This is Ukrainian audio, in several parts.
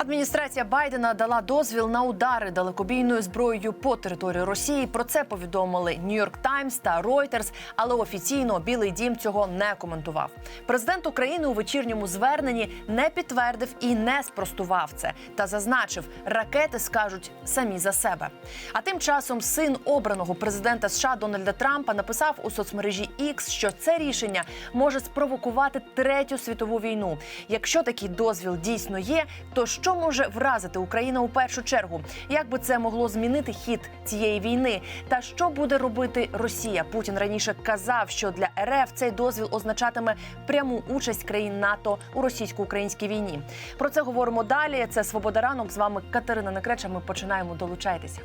Адміністрація Байдена дала дозвіл на удари далекобійною зброєю по території Росії. Про це повідомили Нью-Йорк Таймс та Reuters, але офіційно Білий Дім цього не коментував. Президент України у вечірньому зверненні не підтвердив і не спростував це та зазначив, ракети скажуть самі за себе. А тим часом син обраного президента США Дональда Трампа написав у соцмережі X, що це рішення може спровокувати третю світову війну. Якщо такий дозвіл дійсно є, то що може вразити Україну у першу чергу? Як би це могло змінити хід цієї війни? Та що буде робити Росія? Путін раніше казав, що для РФ цей дозвіл означатиме пряму участь країн НАТО у російсько-українській війні. Про це говоримо далі. Це Свобода ранок. З вами Катерина Некреча. Ми починаємо долучайтеся.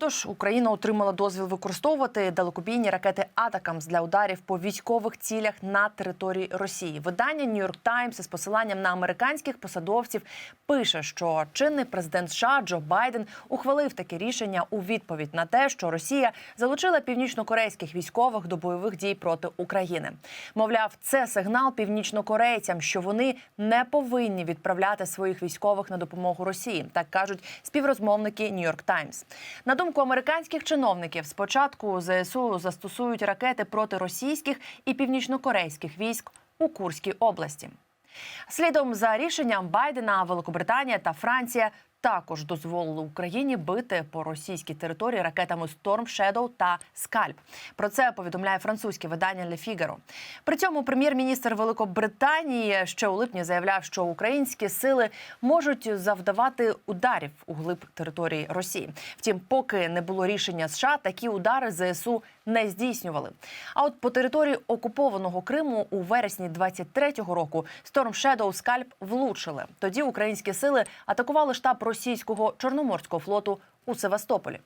Тож Україна отримала дозвіл використовувати далекобійні ракети Атакамс для ударів по військових цілях на території Росії. Видання Нью-Йорк Таймс із посиланням на американських посадовців пише, що чинний президент США Джо Байден ухвалив таке рішення у відповідь на те, що Росія залучила північнокорейських військових до бойових дій проти України. Мовляв, це сигнал північнокорейцям, що вони не повинні відправляти своїх військових на допомогу Росії. Так кажуть співрозмовники Нью-Йорк Таймс. На думку американських чиновників, спочатку ЗСУ застосують ракети проти російських і північнокорейських військ у Курській області. Слідом за рішенням Байдена, Великобританія та Франція також дозволили Україні бити по російській території ракетами Storm Shadow та Скальп. Про це повідомляє французьке видання Le Figaro. При цьому прем'єр-міністр Великобританії ще у липні заявляв, що українські сили можуть завдавати ударів у глиб території Росії. Втім, поки не було рішення США, такі удари ЗСУ не здійснювали. А от по території окупованого Криму у вересні 23-го року Storm Shadow Скальп влучили. Тоді українські сили атакували штаб російського чорноморського флоту у Севастополі.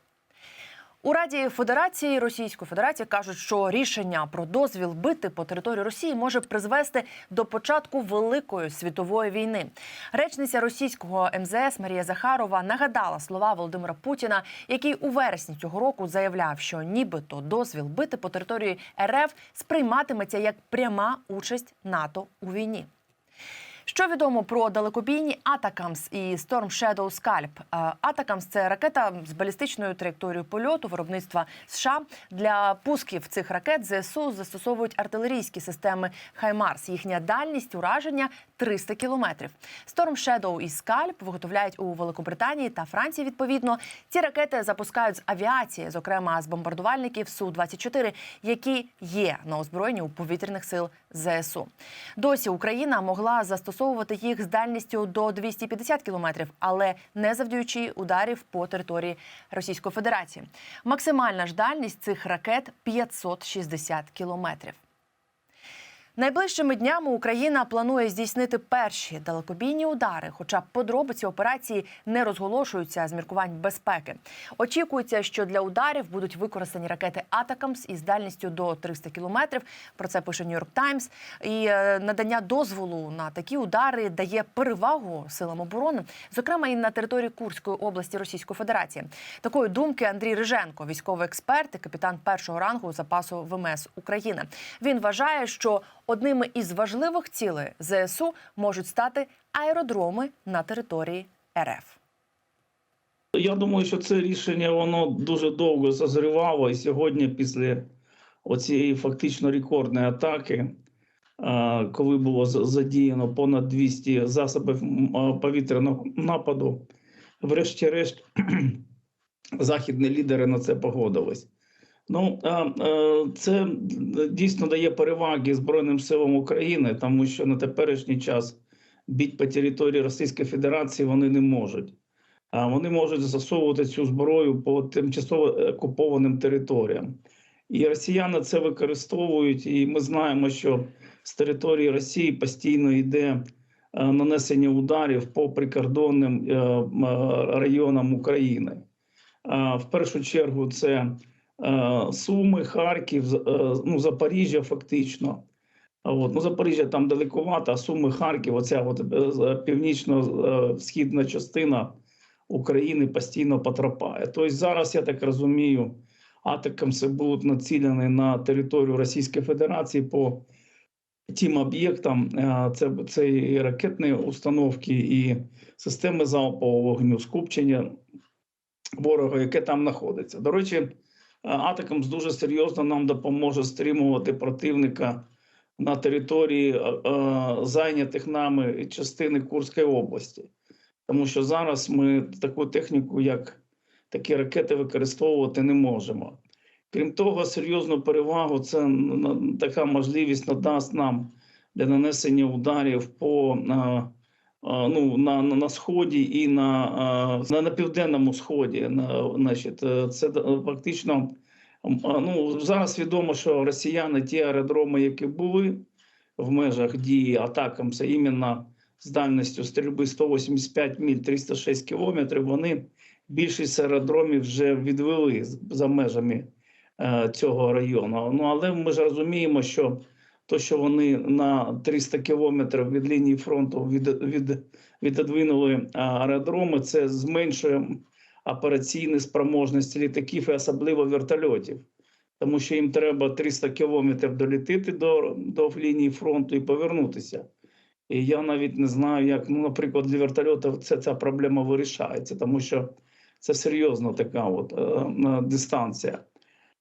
У Раді Федерації Російської Федерації кажуть, що рішення про дозвіл бити по території Росії може призвести до початку великої світової війни. Речниця російського МЗС Марія Захарова нагадала слова Володимира Путіна, який у вересні цього року заявляв, що нібито дозвіл бити по території РФ сприйматиметься як пряма участь НАТО у війні. Що відомо про далекобійні Атакамс і Storm Shadow Scalp? Е, Атакамс це ракета з балістичною траєкторією польоту виробництва США. Для пусків цих ракет ЗСУ застосовують артилерійські системи Хаймарс. Їхня дальність ураження 300 кілометрів. Storm Shadow і Scalp виготовляють у Великобританії та Франції. Відповідно, ці ракети запускають з авіації, зокрема з бомбардувальників су 24 які є на озброєнні у повітряних сил ЗСУ. Досі Україна могла застосовувати їх з дальністю до 250 кілометрів, але не завдяючи ударів по території Російської Федерації. Максимальна ж дальність цих ракет 560 кілометрів. Найближчими днями Україна планує здійснити перші далекобійні удари, хоча подробиці операції не розголошуються з міркувань безпеки. Очікується, що для ударів будуть використані ракети Атакамс із дальністю до 300 кілометрів. Про це пише Нью-Йорк Таймс. І е, надання дозволу на такі удари дає перевагу силам оборони, зокрема і на території Курської області Російської Федерації. Такої думки Андрій Риженко, військовий експерт і капітан першого рангу запасу ВМС України. Він вважає, що одними із важливих цілей ЗСУ можуть стати аеродроми на території РФ. Я думаю, що це рішення воно дуже довго зазрівало, і сьогодні, після оцієї фактично рекордної атаки, коли було задіяно понад 200 засобів повітряного нападу, врешті-решт західні лідери на це погодились. Ну, а, а, це дійсно дає переваги Збройним силам України, тому що на теперішній час біть по території Російської Федерації вони не можуть. А вони можуть застосовувати цю зброю по тимчасово окупованим територіям. І росіяни це використовують, і ми знаємо, що з території Росії постійно йде е, нанесення ударів по прикордонним е, е, районам України. В першу чергу це е, Суми, Харків, е, ну, Запоріжжя, фактично. От, ну, Запоріжжя там далекувато, а Суми, Харків, оця от, е, північно-східна частина України постійно потрапляє. Тобто зараз, я так розумію, атакамси будуть націлені на територію Російської Федерації по тим об'єктам. Е, Це, це і ракетні установки, і системи залпового вогню, скупчення ворога, яке там знаходиться. До речі, е, Атакамс дуже серйозно нам допоможе стримувати противника на території е, е, зайнятих нами частини Курської області. Тому що зараз ми таку техніку, як такі ракети, використовувати не можемо. Крім того, серйозну перевагу це така можливість надасть нам для нанесення ударів по е, ну, на, на, на сході і на, е, на, на південному сході. На, значить, е, це фактично ну, зараз відомо, що росіяни ті аеродроми, які були в межах дії атакам, це іменно з дальністю стрільби 185 міль 306 кілометрів. Вони більшість аеродромів вже відвели за межами е, цього району. Ну але ми ж розуміємо, що то, що вони на 300 кілометрів від лінії фронту від, від, відодвинули аеродроми, це зменшує операційні спроможності літаків і особливо вертольотів. Тому що їм треба 300 кілометрів долітити до, до лінії фронту і повернутися. І я навіть не знаю, як, ну, наприклад, для вертольотів це, ця проблема вирішається, тому що це серйозна така от, е, е, дистанція.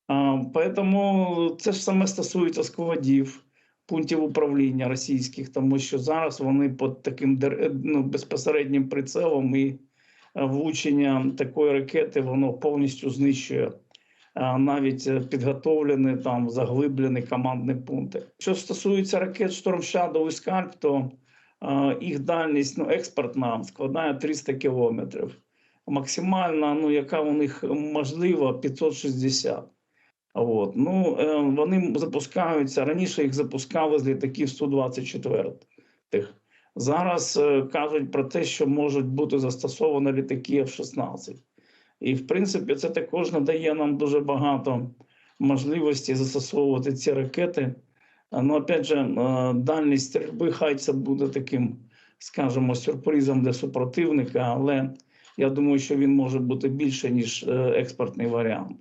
А, Поэтому це ж саме стосується складів, пунктів управління російських, тому що зараз вони під таким дер- ну, безпосереднім прицелом і е, влучення такої ракети воно повністю знищує е, навіть е, підготовлені там заглиблені командні пункти. Що стосується ракет Shadow і Scalp, то е, їх дальність ну, експортна складає 300 кілометрів. Максимальна, ну яка у них можлива, 560. От. Ну, е, вони запускаються. Раніше їх запускали з літаків 124 тих. Зараз е, кажуть про те, що можуть бути застосовані літаки F-16. І, в принципі, це також надає нам дуже багато можливості застосовувати ці ракети. Ну, опять же, е, дальність стрільби, хай це буде таким, скажімо, сюрпризом для супротивника, але я думаю, що він може бути більше, ніж експортний варіант.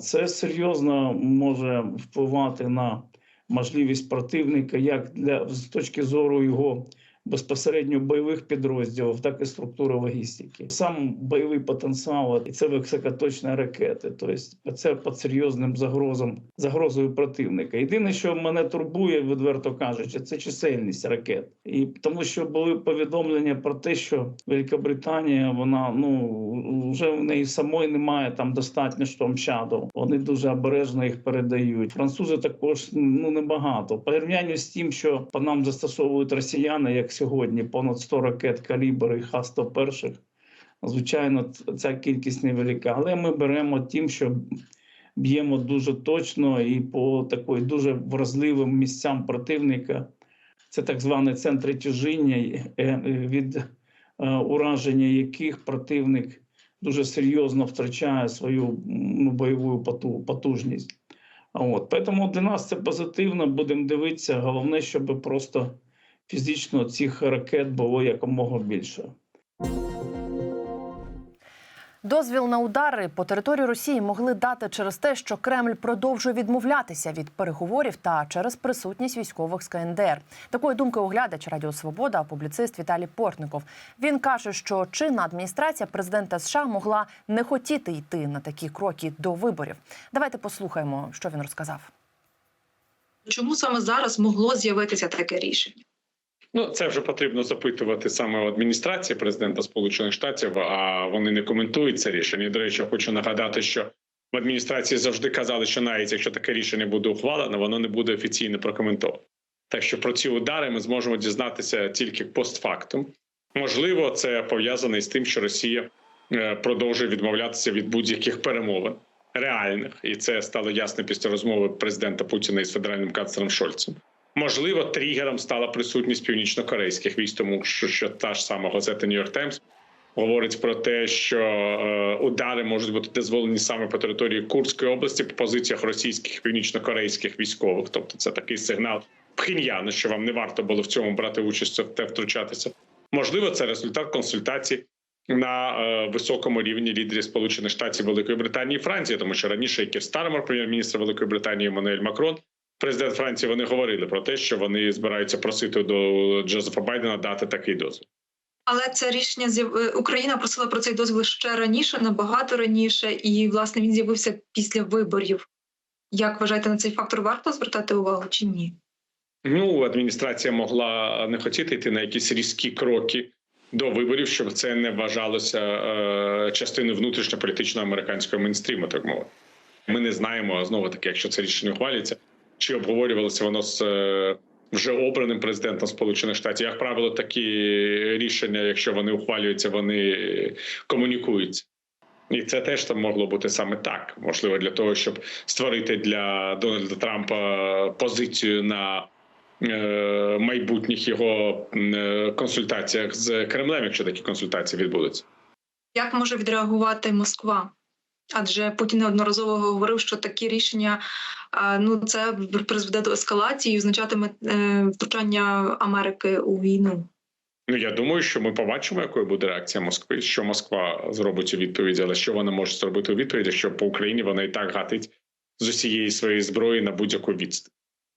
Це серйозно може впливати на можливість противника як для з точки зору його безпосередньо бойових підрозділів, так і структури логістики. Сам бойовий потенціал і це високоточні ракети. Тобто це під серйозним загрозом загрозою противника. Єдине, що мене турбує, відверто кажучи, це чисельність ракет, і тому що були повідомлення про те, що Великобританія вона ну вже в неї самої немає там достатньо штормчаду. Вони дуже обережно їх передають. Французи також ну небагато. В порівнянні з тим, що по нам застосовують росіяни, як сьогодні, понад 100 ракет калібр і Х-101, Звичайно, ця кількість невелика, але ми беремо тим, що б'ємо дуже точно і по такої дуже вразливим місцям противника. Це так звані центри тяжіння, е, е, від е, ураження яких противник дуже серйозно втрачає свою ну, бойову потужність. От. Тому для нас це позитивно, будемо дивитися. Головне, щоб просто фізично цих ракет було якомога більше. Дозвіл на удари по території Росії могли дати через те, що Кремль продовжує відмовлятися від переговорів та через присутність військових з КНДР. Такої думки оглядач Радіо Свобода, публіцист Віталій Портников. Він каже, що чинна адміністрація президента США могла не хотіти йти на такі кроки до виборів. Давайте послухаємо, що він розказав. Чому саме зараз могло з'явитися таке рішення? Ну, це вже потрібно запитувати саме у адміністрації президента Сполучених Штатів, а вони не коментують це рішення. До речі, хочу нагадати, що в адміністрації завжди казали, що навіть якщо таке рішення буде ухвалено, воно не буде офіційно прокоментовано. Так що про ці удари ми зможемо дізнатися тільки постфактум. Можливо, це пов'язане з тим, що Росія е, продовжує відмовлятися від будь-яких перемовин реальних, і це стало ясно після розмови президента Путіна із федеральним канцлером Шольцем. Можливо, тригером стала присутність північно-корейських військ, тому що, та ж сама газета York Times говорить про те, що е, удари можуть бути дозволені саме по території Курської області по позиціях російських північно-корейських військових. Тобто, це такий сигнал Пхеньяну, що вам не варто було в цьому брати участь та втручатися. Можливо, це результат консультацій на е, високому рівні лідерів Сполучених Штатів Великої Британії і Франції, тому що раніше, як і Стармер, прем'єр-міністр Великої Британії Еммануель Макрон, президент Франції вони говорили про те, що вони збираються просити до Джозефа Байдена дати такий дозвіл. Але це рішення е, Україна просила про цей дозвіл ще раніше, набагато раніше, і власне він з'явився після виборів. Як вважаєте, на цей фактор варто звертати увагу чи ні? Ну, адміністрація могла не хотіти йти на якісь різкі кроки до виборів, щоб це не вважалося е, частиною внутрішньополітичного американського мейнстріму, так мовити. Ми не знаємо знову таки, якщо це рішення ухвалюється, чи обговорювалося воно з е, вже обраним президентом Сполучених Штатів. Як правило, такі рішення, якщо вони ухвалюються, вони комунікуються. І це теж там могло бути саме так. Можливо, для того, щоб створити для Дональда Трампа позицію на е, майбутніх його е, консультаціях з Кремлем, якщо такі консультації відбудуться. Як може відреагувати Москва? Адже Путін неодноразово говорив, що такі рішення ну це призведе до ескалації і означатиме е, втручання Америки у війну. Ну я думаю, що ми побачимо, якою буде реакція Москви, що Москва зробить у відповіді, але що вона може зробити у відповіді, якщо по Україні вона і так гатить з усієї своєї зброї на будь-яку відстань.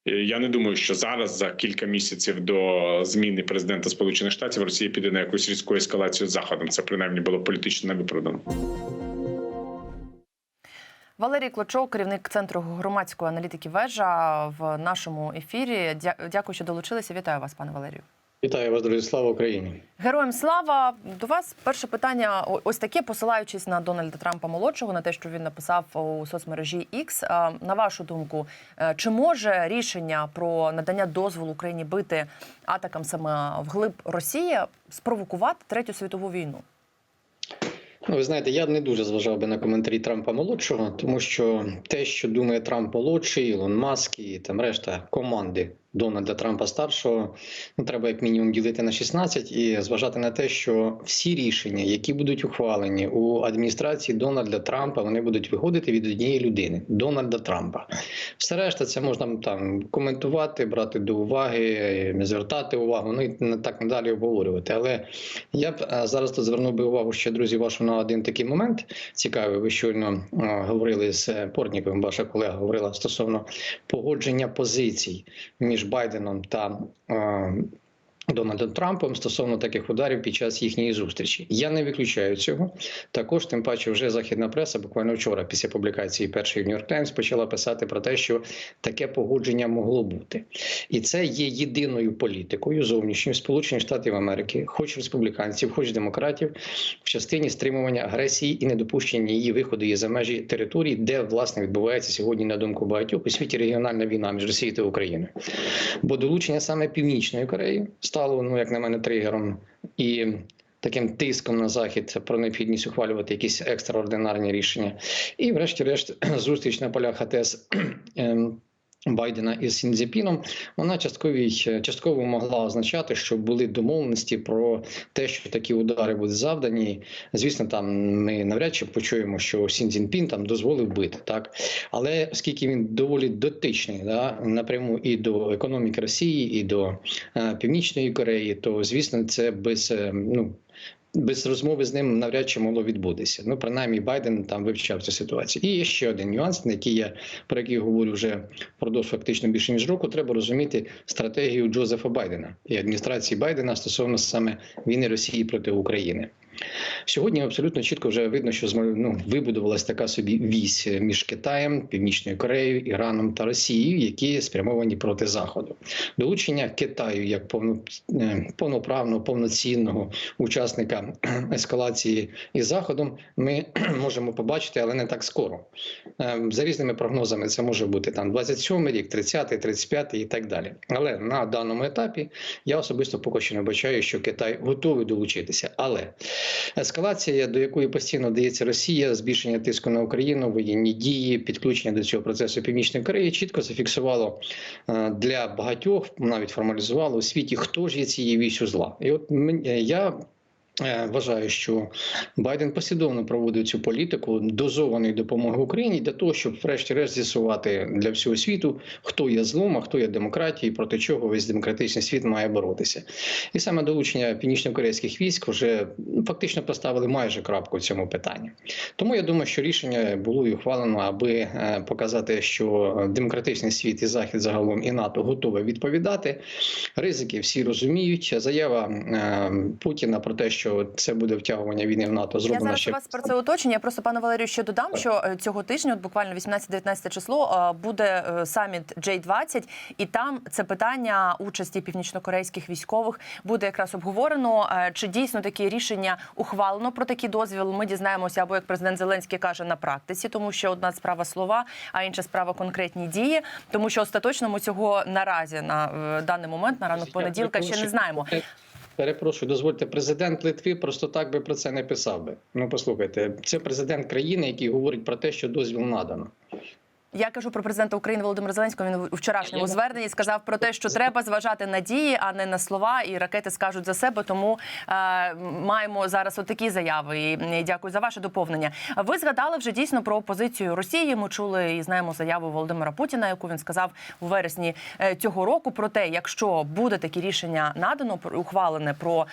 Е, Я не думаю, що зараз за кілька місяців до зміни президента Сполучених Штатів Росія піде на якусь різку ескалацію з заходом. Це принаймні було політично невиправдано. Валерій Клочов, керівник центру громадської аналітики вежа в нашому ефірі. Дя- Дякую, що долучилися. Вітаю вас, пане Валерію. Вітаю вас, друзі, слава Україні. Героям слава до вас перше питання. Ось таке, посилаючись на Дональда Трампа молодшого, на те, що він написав у соцмережі X. На вашу думку, е, чи може рішення про надання дозволу Україні бити атакам саме вглиб Росії спровокувати третю світову війну? Ну, ви знаєте, я не дуже зважав би на коментарі Трампа молодшого, тому що те, що думає Трамп молодший, Ілон Маск і там решта команди Дональда Трампа старшого, ну треба як мінімум ділити на 16 і зважати на те, що всі рішення, які будуть ухвалені у адміністрації Дональда Трампа, вони будуть виходити від однієї людини Дональда Трампа. Все решта, це можна там коментувати, брати до уваги, звертати увагу, ну і так надалі обговорювати. Але я б е, зараз тут звернув би увагу ще друзі, вашу на один такий момент цікавий. Ви щойно е, говорили з Портніковим, ваша колега говорила стосовно погодження позицій між Байденом та. Дональдом Трампом стосовно таких ударів під час їхньої зустрічі. Я не виключаю цього. Також, тим паче, вже західна преса буквально вчора, після публікації першої Нью-Йорк Таймс, почала писати про те, що таке погодження могло бути, і це є єдиною політикою зовнішньої Сполучених Штатів Америки, хоч республіканців, хоч демократів, в частині стримування агресії і недопущення її виходу є за межі території, де власне відбувається сьогодні на думку багатьох у світі регіональна війна між Росією та Україною. Бо долучення саме Північної Кореї стало, ну як на мене, тригером і таким тиском на захід про необхідність ухвалювати якісь екстраординарні рішення. І, врешті-решт, зустріч на полях АТС. Байдена із Сінзіпіном, вона часткові, частково могла означати, що були домовленості про те, що такі удари будуть завдані. Звісно, там ми навряд чи почуємо, що Сін Цзіньпін там дозволив бити, так але оскільки він доволі дотичний да, напряму і до економіки Росії, і до е, Північної Кореї, то звісно, це без е, ну. Без розмови з ним навряд чи могло відбутися. Ну, принаймні, Байден там вивчав цю ситуацію. І є ще один нюанс, на який я про який говорю вже впродовж фактично більше ніж року. Треба розуміти стратегію Джозефа Байдена і адміністрації Байдена стосовно саме війни Росії проти України. Сьогодні абсолютно чітко вже видно, що ну, вибудувалась така собі вісь між Китаєм, Північною Кореєю, Іраном та Росією, які спрямовані проти Заходу. Долучення Китаю як повно, е, повноправного, повноцінного учасника ескалації із Заходом ми можемо побачити, але не так скоро. Е, За різними прогнозами це може бути там 27 рік, 30, 35 і так далі. Але на даному етапі я особисто поки що не бачаю, що Китай готовий долучитися. Але ескалація, до якої постійно дається Росія, збільшення тиску на Україну, воєнні дії, підключення до цього процесу Північної Кореї, чітко зафіксувало е, для багатьох, навіть формалізувало у світі, хто ж є цією вісю зла. І от я Вважаю, що Байден послідовно проводив цю політику дозованої допомоги Україні для того, щоб врешті-решт з'ясувати для всього світу, хто є злом, а хто є демократією, проти чого весь демократичний світ має боротися. І саме долучення північно-корейських військ вже ну, фактично поставили майже крапку в цьому питанні. Тому я думаю, що рішення було і ухвалено, аби е, показати, що демократичний світ і захід загалом і НАТО готові відповідати. Ризики всі розуміють. Заява е, Путіна про те, що це буде втягування війни в НАТО, Я зараз ще вас про це уточнення. Я просто пане Валерію ще додам, що е, цього тижня, от буквально 18-19 число, е, буде е, саміт J20, і там це питання участі північнокорейських військових буде якраз обговорено. Чи дійсно такі рішення ухвалено про такий дозвіл? Ми дізнаємося, або як президент Зеленський каже на практиці, тому що одна справа слова, а інша справа конкретні дії. Тому що остаточно ми цього наразі на даний момент на ранок понеділка ще не знаємо. Перепрошую, дозвольте, президент Литви просто так би про це не писав би. Ну послухайте, це президент країни, який говорить про те, що дозвіл надано. Я кажу про президента України Володимира Зеленського. Він у вчорашньому зверненні сказав про те, що треба зважати на дії, а не на слова, і ракети скажуть за себе. Тому е, маємо зараз отакі заяви. І дякую за ваше доповнення. Ви згадали вже дійсно про опозицію Росії. Ми чули і знаємо заяву Володимира Путіна, яку він сказав у вересні е, цього року. Про те, якщо буде такі рішення надано, ухвалене про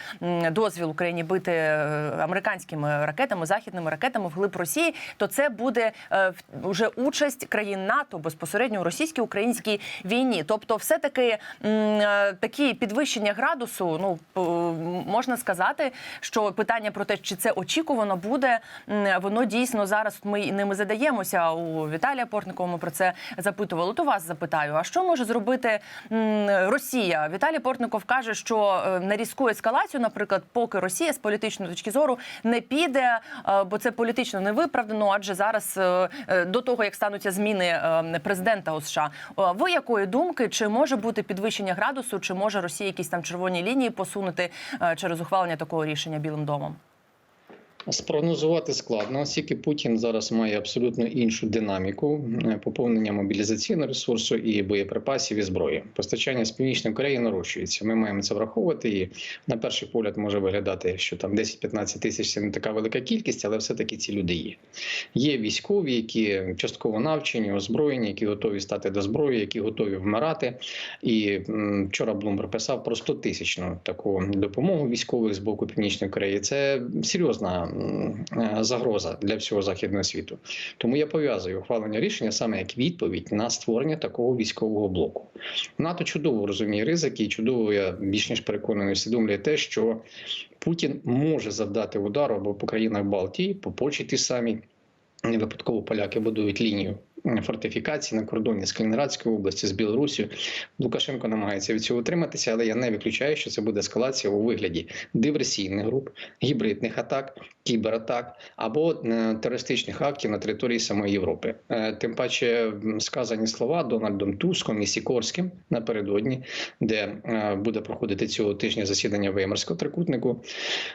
дозвіл Україні бити е, американськими ракетами, західними ракетами вглиб Росії, то це буде е, вже участь країн НАТО безпосередньо у російсько-українській війні. Тобто, все таки такі підвищення градусу, ну можна сказати, що питання про те, чи це очікувано буде, воно дійсно зараз ми ними задаємося у Віталія Портникова. Ми про це запитували. То вас запитаю: а що може зробити Росія? Віталій Портников каже, що е, на різку ескалацію, наприклад, поки Росія з політичної точки зору не піде, е, бо це політично не виправдано, адже зараз е, е, до того як стануться зміни е, президента у США. Е, Ви якої думки? Чи може бути підвищення градусу, чи може Росія якісь там червоні лінії посунути е, через ухвалення такого рішення Білим домом? Спрогнозувати складно, оскільки Путін зараз має абсолютно іншу динаміку е, поповнення мобілізаційного ресурсу і боєприпасів і зброї. Постачання з північної Кореї нарощується. Ми маємо це враховувати. І на перший погляд може виглядати, що там 10-15 тисяч це не така велика кількість, але все-таки ці люди є. Є військові, які частково навчені, озброєні, які готові стати до зброї, які готові вмирати. І вчора Блумбер писав про 100 тисячну таку допомогу військових з боку Північної Кореї. Це серйозна загроза для всього західного світу. Тому я пов'язую ухвалення рішення саме як відповідь на створення такого військового блоку. НАТО чудово розуміє ризики, і чудово я більш ніж переконаний, усвідомлює те, що Путін може завдати удару або по країнах Балтії, по Польщі ті самі. Не випадково поляки будують лінію фортифікацій на кордоні з Калінінградською області, з Білорусію. Лукашенко намагається від цього утриматися, але я не виключаю, що це буде ескалація у вигляді диверсійних груп, гібридних атак, кібератак або е, терористичних актів на території самої Європи. Е, Тим паче сказані слова Дональдом Туском і Сікорським напередодні, де е, буде проходити цього тижня засідання Веймарського трикутнику,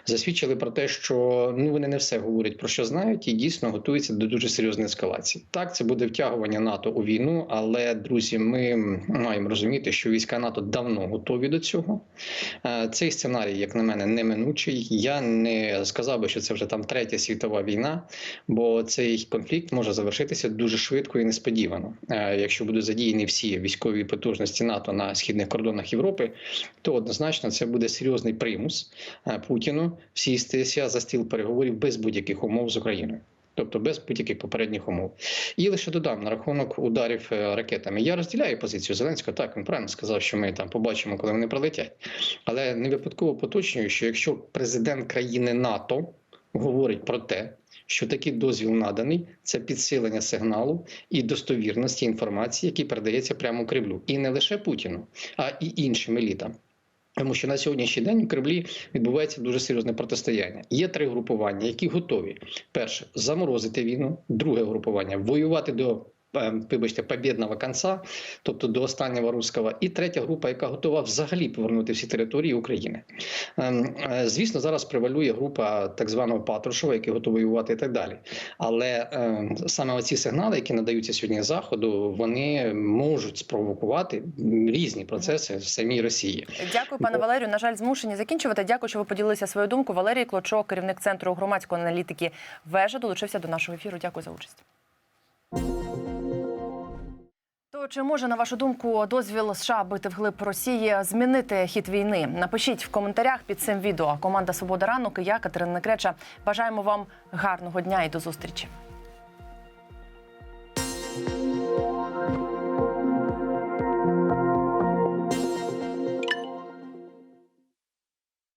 засвідчили про те, що ну вони не все говорять про що знають, і дійсно готуються до дуже серйозної ескалації. Так, це буде втягування НАТО у війну, але друзі, ми маємо розуміти, що війська НАТО давно готові до цього. Е, Цей сценарій, як на мене, неминучий. Я не сказав би, що це вже там третя світова війна, бо цей конфлікт може завершитися дуже швидко і несподівано. Е, Якщо будуть задіяні всі військові потужності НАТО на східних кордонах Європи, то однозначно це буде серйозний примус е, Путіну сістися за стіл переговорів без будь-яких умов з Україною. Тобто без будь-яких попередніх умов. І лише додам на рахунок ударів е, ракетами. Я розділяю позицію Зеленського. Так він правильно сказав, що ми там побачимо, коли вони прилетять. Але не випадково поточнюю, що якщо президент країни НАТО говорить про те, що такий дозвіл наданий, це підсилення сигналу і достовірності інформації, який передається прямо Кремлю, і не лише Путіну, а і іншим елітам. Тому що на сьогоднішній день в Кремлі відбувається дуже серйозне протистояння. Є три групування, які готові: перше заморозити війну, друге групування воювати до вибачте, побєдного кінця, тобто до останнього руського, і третя група, яка готова взагалі повернути всі території України. Ем, е, Звісно, зараз превалює група так званого Патрушева, який готовий воювати і так далі. Але е, саме оці сигнали, які надаються сьогодні заходу, вони можуть спровокувати різні процеси в самій Росії. Дякую, пане Валерію. На жаль, змушені закінчувати. Дякую, що ви поділилися своєю думкою. Валерій Клочок, керівник центру громадської аналітики Вежа, долучився до нашого ефіру. Дякую за участь. То чи може на вашу думку дозвіл США бити вглиб Росії змінити хід війни? Напишіть в коментарях під цим відео. Команда Свобода ранок і я Катерина Креча. Бажаємо вам гарного дня і до зустрічі.